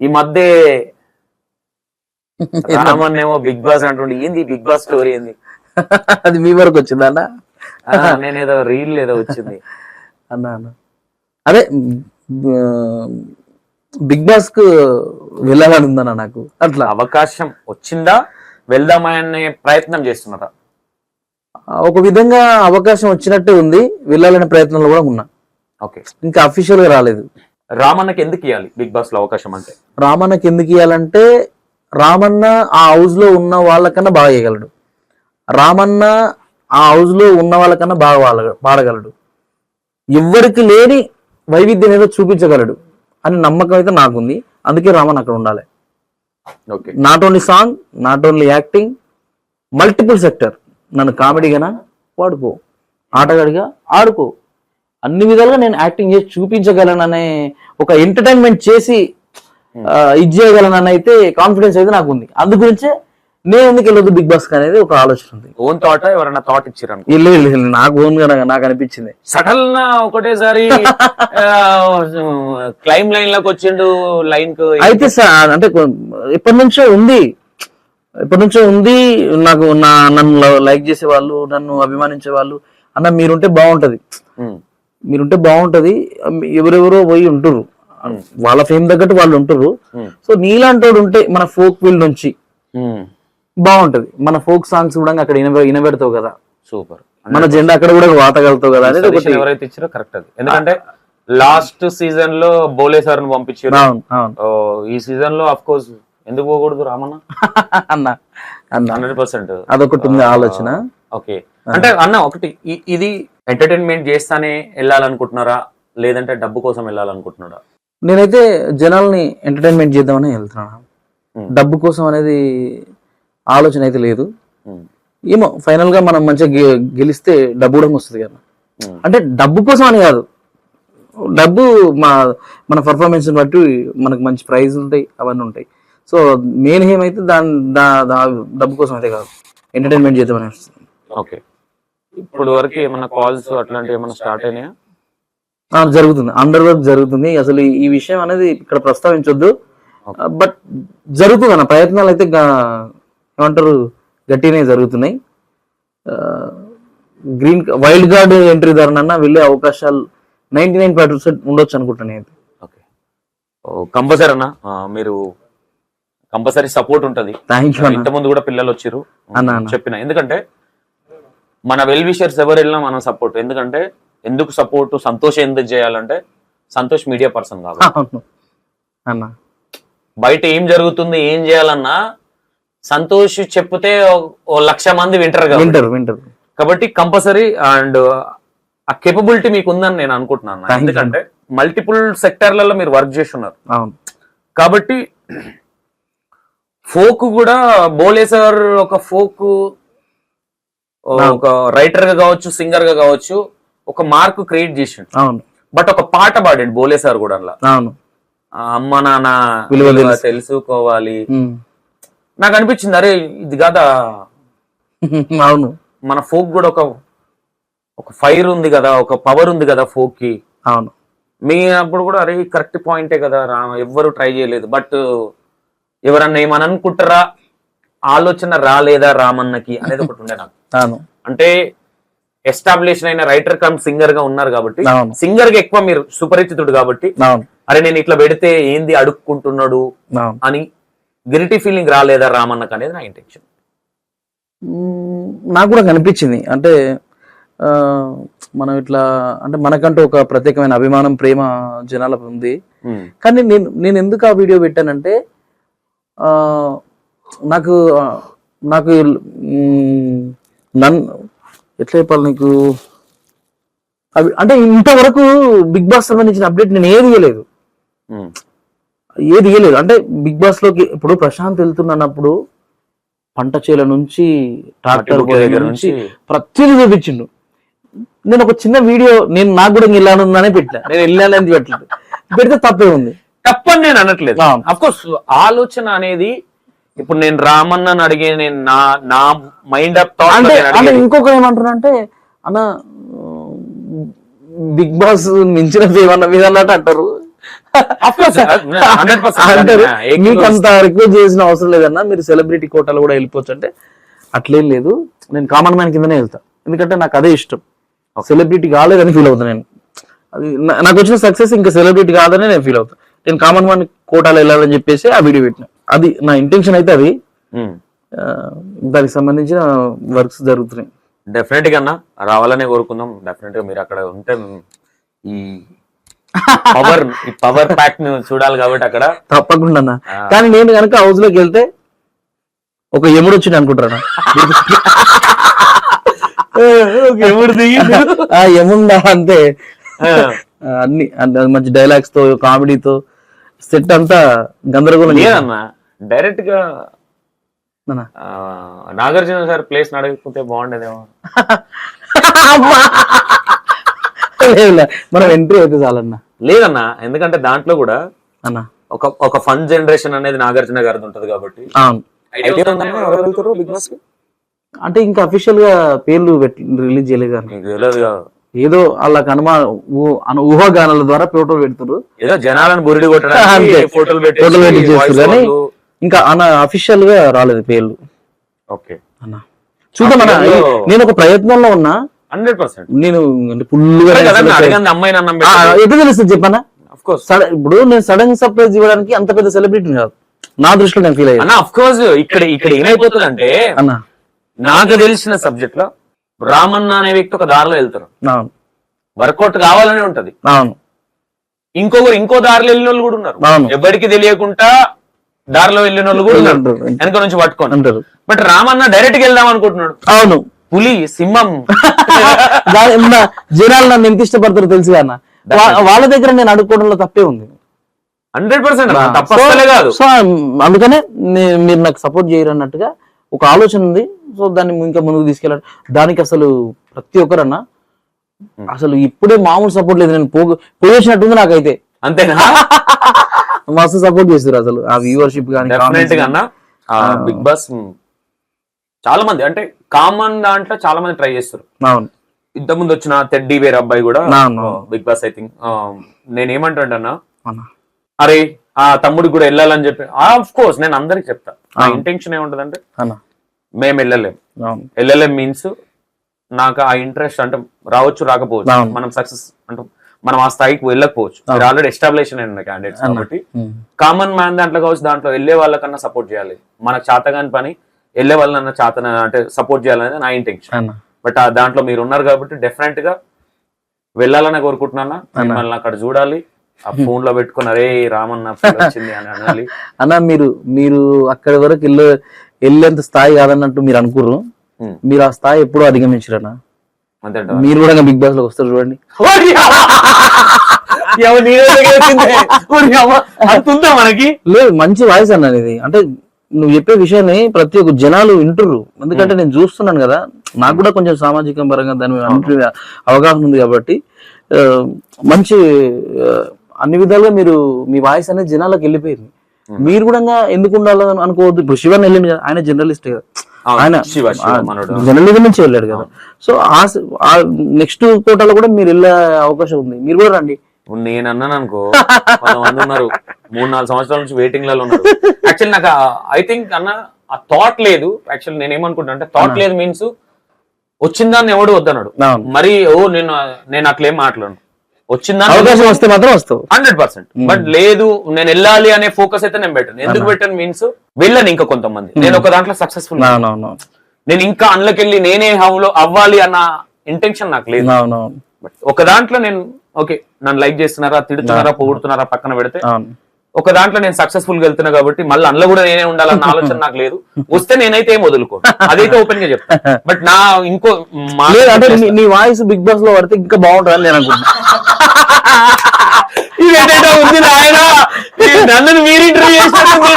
ఈ మధ్య రామన్ ఏమో బిగ్ బాస్ అంటుండే ఏంది బిగ్ బాస్ స్టోరీ ఏంది? అది మీ వరకు వచ్చిందా అన్న? నేనేదో రీల్ ఏదో వచ్చింది. అన్న అన్న. అదే బిగ్ బాస్కు వెళ్ళాలని ఉందన్న నాకు. అట్లా. అవకాశం వచ్చిందా? వెళ్దామనే ప్రయత్నం చేస్తున్నారా ఒక విధంగా అవకాశం వచ్చినట్టే ఉంది. వెళ్ళాలనే ప్రయత్నంలో కూడా ఉన్నా. ఓకే. ఇంకా అఫీషియల్గా రాలేదు. రామన్నకి ఎందుకు ఇవ్వాలి బిగ్ బాస్లో అవకాశం అంటే? రామన్నకి ఎందుకు ఇవ్వాలంటే రామన్న ఆ హౌస్లో ఉన్న వాళ్ళకన్నా బాగా చేయగలడు రామన్న ఆ హౌస్లో ఉన్న వాళ్ళకన్నా బాగా వాళ్ళ- పాడగలడు ఎవ్వరికి లేని వైవిధ్యం ఏదో చూపించగలడు అని నమ్మకం అయితే నాకుంది. అందుకే రామన్ అక్కడ ఉండాలి. Okay. Not only song not only acting multiple sector నన్ను కామెడీగానా? వాడుకో. ఆటగాడిగా? ఆడుకో. అన్ని విధాలుగా నేను యాక్టింగ్ చేసి చూపించగలననే ఒక ఎంటర్టైన్మెంట్ చేసి ఇది చేయగలనని అయితే కాన్ఫిడెన్స్ అయితే నాకు ఉంది. అందు గురించే నేను ఎందుకు వెళ్ళొద్దు బిగ్ బాస్ అనేది ఒక ఆలోచన ఉంది. ఓన్ థాట్ ఎవరైనా థాట్ ఇచ్చారు నాకు ఓన్గా నాకు- అనిపించింది. సడన్గా ఒకటేసారి క్లైమ్ లైన్లోకి వచ్చిండు లైన్కు. అయితే సార్ అంటే ఎప్పటి నుంచో ఉంది. ఎప్పటి నుంచో ఉంది నాకు నా నన్ను లైక్ చేసే వాళ్ళు నన్ను అభిమానించే వాళ్ళు అన్న మీరుంటే బాగుంటది. మీరుంటే బాగుంటది ఎవరెవరో పోయి ఉంటారు వాళ్ళ ఫేమ్ తగ్గట్టు వాళ్ళు ఉంటారు సో నీలాంటి వాడు ఉంటే మన ఫోక్ ఫీల్డ్ నుంచి బాగుంటది. మన ఫోక్ సాంగ్స్ కూడా అక్కడ ఇనబె ఇనబెడతావు కదా. సూపర్. మన జెండా అక్కడ కూడా వాతగలుగుతావు కదా అనేది ఒకటి. ఎవరైతే ఇచ్చారో కరెక్ట్ అది. ఎందుకంటే లాస్ట్ సీజన్లో బోలే సార్ని పంపించారు. ఈ సీజన్లో అఫ్ కోర్స్ ఎందుకు పోకూడదు రామన్న? అన్న అన్న. Hundred percent. అదొకటి ఉంది ఆలోచన. ఓకే. అంటే అన్న ఒకటి ఇది ఎంటర్టైన్మెంట్ చేస్తానే వెళ్ళాలనుకుంటున్నారా? లేదంటే డబ్బు కోసం వెళ్ళాలనుకుంటున్నారా? నేనైతే జనాల్ని ఎంటర్టైన్మెంట్ చేద్దామని వెళ్తున్నాను. డబ్బు కోసం అనేది ఆలోచన అయితే లేదు. ఏమో ఫైనల్గా మనం మంచిగా గెలిస్తే డబ్బు కూడా వస్తుంది కదా. అంటే డబ్బు కోసం అని కాదు. డబ్బు మా మన పర్ఫార్మెన్స్ బట్టి మనకు మంచి ప్రైజ్ ఉంటాయి అవన్నీ ఉంటాయి. సో మెయిన్ ఏమైతే దాని దా డబ్బు కోసం అయితే కాదు. ఎంటర్టైన్మెంట్ చేద్దామని వస్తుంది ఓకే. ఇప్పుడు వరకు ఏమైనా కాల్స్ అట్లాంటివి ఏమైనా స్టార్ట్ అయినాయా? జరుగుతుంది. అండర్ వర్క్ జరుగుతుంది. అసలు ఈ- విషయం అనేది ఇక్కడ ప్రస్తావించొద్దు. బట్ జరుగుతుంది అన్న ప్రయత్నాలు అయితే ఏమంటారు? గట్టిగానే జరుగుతున్నాయి. గ్రీన్ వైల్డ్ కార్డ్ ఎంట్రీ ధరనన్నా వెళ్ళే అవకాశాలు నైన్టీ నైన్ పర్సెంట్ ఉండొచ్చు అనుకుంటాను నేను ఓకే. కంపల్సరీ అన్న. మీరు కంపల్సరీ సపోర్ట్ ఉంటది. థ్యాంక్ యూ ఇంత ముందు కూడా పిల్లలు వచ్చిర్రు. అన్న, అన్న. చెప్పిన. ఎందుకంటే మన వెల్ విషర్స్ ఎవరు వెళ్ళినా మనం సపోర్ట్ ఎందుకంటే ఎందుకు సపోర్ట్ సంతోష్ ఎందుకు చేయాలంటే సంతోష్ మీడియా పర్సన్ కాబట్టి. అన్న. బయట ఏం జరుగుతుంది ఏం చేయాలన్నా సంతోష్ చెప్తే ఓ- లక్ష మంది వింటారు వింటర్ వింటర్. కాబట్టి కంపల్సరీ అండ్ ఆ కేపబిలిటీ మీకు ఉందని నేను అనుకుంటున్నాను. ఎందుకంటే మల్టిపుల్ సెక్టర్లలో మీరు వర్క్ చేస్తున్నారు. కాబట్టి ఫోక్ కూడా బోలే సార్ ఒక ఫోక్ ఒక రైటర్గా కావచ్చు సింగర్గా కావచ్చు ఒక మార్క్ క్రియేట్ చేసిండు. అవును. బట్ ఒక పాట పాడండి బోలే సార్ కూడా అలా అవును. ఆ అమ్మ నాన్న విలువ విలువ తెలుసు. తెలుసుకోవాలి. నాకు అనిపించింది అరే ఇది కదా? అవును. మన ఫోక్ కూడా ఒక ఒక ఫైర్ ఉంది కదా ఒక పవర్ ఉంది కదా ఫోక్కి అవును. మీ అప్పుడు కూడా అరే కరెక్ట్ పాయింటే కదా రా ఎవ్వరు ట్రై చేయలేదు. బట్ ఎవరన్నా ఏమని అనుకుంటారా? ఆలోచన రాలేదా రామన్నకి? అనేది ఒకటి ఉండే నాకు. అవును. అంటే ఎస్టాబ్లిష్ అయిన రైటర్ కమ్ సింగర్గా ఉన్నారు కాబట్టి. సింగర్గా ఎక్కువ మీరు సుపరిచితుడు కాబట్టి అరే నేను ఇట్లా పెడితే ఏంది అడుక్కుంటున్నాడు అని గిరిటీ ఫీలింగ్ రాలేదా రామన్నకు అనేది నా ఇంటెన్షన్. నాకు కూడా కనిపించింది. అంటే మనం ఇట్లా అంటే మనకంటూ ఒక ప్రత్యేకమైన అభిమానం ప్రేమ జనాలకు ఉంది. కానీ నేను నేను ఎందుకు ఆ వీడియో పెట్టానంటే నాకు నాకు నన్ను ఎట్లా చెప్పాలి నీకు? అవి అంటే ఇంతవరకు బిగ్ బాస్ సంబంధించిన అప్డేట్ నేను ఏది ఇవ్వలేదు ఏది ఇవ్వలేదు అంటే బిగ్ బాస్లోకి ఇప్పుడు ప్రశాంత్ వెళ్తున్నప్పుడు పంట చేల నుంచి ట్రాక్టర్ దగ్గర నుంచి ప్రతిదీ చూపించిండు. నేను ఒక చిన్న వీడియో నేను నాకు కూడా వెళ్ళానుందనే పెట్టా నేను వెళ్ళానని పెట్టలేదు పెడితే తప్పే ఉంది. తప్పని నేను అనట్లేదు. ఆలోచన అనేది ఇప్పుడు నేను రామన్నని అడిగే నేను నా నా మైండ్ ఆఫ్ థాట్ అంటే అంటే ఇంకొక ఏమంటున్నా అంటే అన్న బిగ్ బాస్ మించిన ఏమన్నా మీద అన్నట్టు అంటారు? హండ్రెడ్ అంటారు. మీకు పర్సెంట్ అంత రిక్వెస్ట్ చేసిన అవసరం లేదన్నా మీరు సెలబ్రిటీ కోటాలు కూడా వెళ్ళిపోవచ్చు. అంటే అట్లేం లేదు. నేను కామన్ మ్యాన్ కిందనే వెళ్తా. ఎందుకంటే నాకు అదే ఇష్టం. సెలబ్రిటీ కాలేదని ఫీల్ అవుతాను నేను. అది నాకు వచ్చిన సక్సెస్ ఇంకా సెలబ్రిటీ కాదని నేను ఫీల్ అవుతాను నేను కామన్ మ్యాన్ కోటాలు వెళ్ళాలని చెప్పేసి ఆ వీడియో పెట్టిన. అది నా ఇంటెన్షన్ అయితే అది. దానికి సంబంధించిన వర్క్స్ జరుగుతున్నాయి. డెఫినెట్గా అన్న రావాలనే కోరుకుందాం. డెఫినెట్గా మీరు అక్కడ ఉంటే ఈ పవర్ పవర్ ప్యాక్ను చూడాలి కాబట్టి అక్కడ. తప్పకుండా అన్న. కానీ నేను కనుక హౌస్లోకి వెళ్తే ఒక ఎముడు వచ్చింది అనుకుంటారా ఎముండా అంతే అన్ని మంచి డైలాగ్స్తో కామెడీతో సెట్ అంతా గందరగోళం. లేదన్నా డైరెక్ట్గా నాగార్జున సార్ ప్లేస్ నడకపోతే బాగుండేదేమో. మనం ఎంట్రీ అయితే చాలన్న. లేదన్నా ఎందుకంటే దాంట్లో కూడా అన్న ఒక ఒక ఫన్ జనరేషన్ అనేది నాగార్జున గారిది ఉంటది కాబట్టి. అంటే ఇంకా అఫీషియల్గా పేర్లు రిలీజ్ చేయలేదు ఏదో వాళ్ళకి అనుమా ఊహాగానాల ద్వారా ఫోటో పెడుతున్నారు ఏదో జనాలను బురిడి. కొట్టడానికి ఫోటోలు పెట్టి ఫోటోలు ఇంకా అన్న అఫీషియల్గా రాలేదు పేర్లు. ఓకే. అన్న. చూద్దాం అన్న నేను ఒక ప్రయత్నంలో ఉన్నా. Hundred percent. నేను అంటే ఫుల్గా ఎట్లా తెలుస్తుంది సడన్ ఇప్పుడు నేను సడన్ సర్ప్రైజ్ ఇవ్వడానికి అంత పెద్ద సెలబ్రిటీ కాదు. నా దృష్టిలో నేను ఫీల్ అయ్యాను అన్న అఫ్ కోర్స్ ఇక్కడ ఇక్కడ ఏమైపోతుందంటే అన్న. నాకు తెలిసిన సబ్జెక్ట్లో రామన్న అనే వ్యక్తి ఒక దారిలో వెళ్తారు. వర్కౌట్ కావాలనే ఉంటది. ఇంకొకరు ఇంకో దారిలో వెళ్ళిన వాళ్ళు కూడా ఉన్నారు. ఎవరికి తెలియకుండా దారిలో వెళ్ళిన వాళ్ళు కూడా ఉన్నారు. వెనక నుంచి పట్టుకొని. అంటారు బట్ రామన్న డైరెక్ట్గా వెళ్దాం అనుకుంటున్నాడు. అవును. పులి సింహం. జనాలు నన్ను ఎంత ఇష్టపడతారో తెలుసు అన్న. వాళ్ళ దగ్గర నేను అడుక్కోవడంలో తప్పే ఉంది. హండ్రెడ్ పర్సెంట్ కాదు. సో అందుకనే మీరు నాకు సపోర్ట్ చేయరు అన్నట్టుగా ఒక ఆలోచన ఉంది. సో దాన్ని ఇంకా ముందుకు తీసుకెళ్ళాలి. దానికి అసలు ప్రతి ఒక్కరన్నా అసలు ఇప్పుడే మామూలు సపోర్ట్ లేదు. నేను పోగు పోయేసినట్టుంది నాకైతే. అంతేనా? మస్తు సపోర్ట్ చేస్తారు అసలు. ఆ వ్యూవర్షిప్ కానీ బిగ్ బాస్ చాలా మంది అంటే కామన్ దాంట్లో చాలా మంది ట్రై చేస్తారు అవును. ఇంత ముందు వచ్చిన తెడ్డీ వేరే అబ్బాయి కూడా. బిగ్ బాస్ ఐ థింక్ నేను ఏమంటాడన్నా అన్న అరే ఆ తమ్ముడికి కూడా వెళ్ళాలని చెప్పి ఆఫ్ కోర్స్ నేను అందరికి చెప్తా. నా ఇంటెన్షన్ ఏముంటదంటే మేము వెళ్ళలేం. వెళ్ళలేం మీన్స్ నాకు ఆ ఇంట్రెస్ట్ అంటే రావచ్చు రాకపోవచ్చు. మనం సక్సెస్ అంటే మనం ఆ స్థాయికి వెళ్ళకపోవచ్చు. మీరు ఆల్రెడీ ఎస్టాబ్లిష్ అయిన క్యాండిడేట్స్ కాబట్టి. కామన్ మ్యాన్ దాంట్లో కావచ్చు దాంట్లో వెళ్ళే వాళ్ళకన్నా సపోర్ట్ చేయాలి. మనకు చేతగాని పని వెళ్ళే వాళ్ళన్న చేతన అంటే సపోర్ట్ చేయాలనేది నా ఇంటెన్షన్ బట్ ఆ దాంట్లో మీరు ఉన్నారు కాబట్టి డెఫినెట్గా వెళ్ళాలని కోరుకుంటున్నా మిమ్మల్ని అక్కడ చూడాలి. ఆ ఫోన్లో పెట్టుకుని అరే రామన్న వచ్చింది అని అనాలి. అన్న మీరు మీరు అక్కడి వరకు వెళ్ళే వెళ్ళేంత స్థాయి కాదన్నట్టు మీరు అనుకుర్రు. మీరు ఆ స్థాయి ఎప్పుడూ అధిగమించరన్న అంతే మీరు కూడా బిగ్ బాస్లోకి వస్తారు చూడండి. మనకి? లేదు మంచి వాయిస్ అన్న ఇది అంటే నువ్వు చెప్పే విషయాన్ని ప్రతి ఒక్క జనాలు వింటుర్రు. ఎందుకంటే నేను చూస్తున్నాను కదా నాకు కూడా కొంచెం సామాజిక పరంగా దాని మీద అవగాహన ఉంది కాబట్టి మంచి అన్ని విధాలుగా మీరు మీ వాయిస్ అనేది జనాలకు వెళ్ళిపోయింది. మీరు కూడా ఎందుకు ఉండాలని అనుకోవద్దు. ఇప్పుడు శివన్ వెళ్ళింది కదా ఆయన జర్నలిస్ట్ కదా. ఆయన. జర్నలిజం నుంచి వెళ్ళాడు కదా. సో ఆ నెక్స్ట్ కోటాలో కూడా మీరు వెళ్ళే అవకాశం ఉంది. మీరు కూడా రండి. నేను అన్నాను అనుకో కొంతమంది ఉన్నారు. మూడు నాలుగు సంవత్సరాల నుంచి వెయిటింగ్లలో ఉన్నారు. యాక్చువల్లీ నాకు ఐ థింక్ అన్న ఆ థాట్ లేదు. యాక్చువల్లీ నేను ఏమనుకుంటా అంటే థాట్ లేదు మీన్స్ వచ్చిందాన్ని ఎవడు వద్దన్నాడు. మరి ఓ నేను నేను అట్లేం మాట్లాడను. వచ్చిందాన్ని అవకాశం వస్తే మాత్రం వస్తావు. Hundred percent. బట్ లేదు నేను వెళ్ళాలి అనే ఫోకస్ అయితే నేను పెట్టాను. ఎందుకు పెట్టాను మీన్స్ వెళ్ళను ఇంకా కొంతమంది. నేను ఒక దాంట్లో సక్సెస్ఫుల్ నేను ఇంకా అందులోకెళ్ళి నేనే హౌలో అవ్వాలి అన్న ఇంటెన్షన్ నాకు లేదు. ఒక దాంట్లో నేను ఓకే నన్ను లైక్ చేస్తున్నారా తిడుతున్నారా పొగుడుతున్నారా పక్కన పెడితే ఒక దాంట్లో నేను సక్సెస్ఫుల్గా వెళ్తున్నా కాబట్టి మళ్ళీ అందులో కూడా నేనే ఉండాలన్న ఆలోచన నాకు లేదు. వస్తే నేనైతే ఏం వదులుకో అదైతే ఓపెన్గా చెప్తా. బట్ నా ఇంకో నీ- వాయిస్ బిగ్ బాస్లో పడితే ఇంకా బాగుంటుంది అని నేను అనుకుంటున్నా. ఇదేంటో ఉంది నాయన? నన్ను మీరు ఇంటర్వ్యూ చేసినట్టు